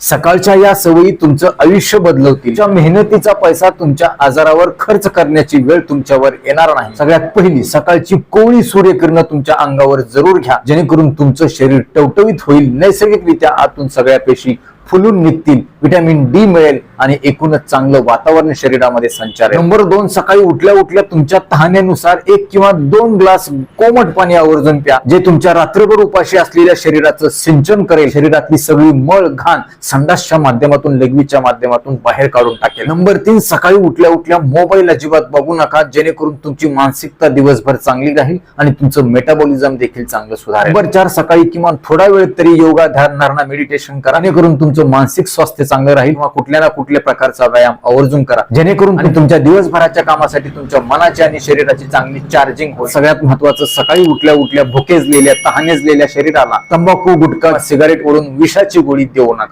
सकाळच्या या सवयी तुमचं आयुष्य बदलवतील. मेहनतीचा पैसा तुमच्या आजारावर खर्च करण्याची वेळ तुमच्यावर येणार नाही. सगळ्यात पहिली सकाळची कोवळी सूर्यकिरण तुमच्या अंगावर जरूर घ्या. जेणेकरून तुमचं शरीर टवटवीत होईल. नैसर्गिकरित्या आतून सगळ्या पेशी फुलून निघतील. व्हिटॅमिन डी मिळेल आणि एकूणच चांगलं वातावरण शरीरामध्ये संचार. नंबर दोन सकाळी उठल्या उठल्या तुमच्या तहानेनुसार एक किंवा दोन ग्लास कोमट पाणी आवर्जून प्या जे तुमच्या रात्रभर उपाशी असलेल्या शरीराचं सिंचन करेल. शरीरातली सगळी मळ घाण संडासच्या माध्यमातून लघवीच्या माध्यमातून बाहेर काढून टाकेल. नंबर तीन सकाळी उठल्या उठल्या मोबाईल अजिबात बघू नका जेणेकरून तुमची मानसिकता दिवसभर चांगली राहील आणि तुमचं मेटाबॉलिझम देखील चांगलं सुधारेल. नंबर चार सकाळी किमान थोडा वेळ तरी योगा ध्यान धारणा मेडिटेशन करा जेणेकरून तुमचं मानसिक स्वास्थ्य चांगलं राहील किंवा कुठल्या ना कुठल्या प्रकारचा व्यायाम आवर्जून करा. जेणेकरून आणि तुमच्या दिवसभराच्या कामासाठी तुमच्या मनाची आणि शरीराची चांगली चार्जिंग होईल. सगळ्यात महत्वाचं सकाळी उठल्या उठल्या भुकेजलेल्या तहानेजलेल्या शरीराला तंबाखू गुटखा सिगारेट ओढून विषाची गोळी देऊ नका.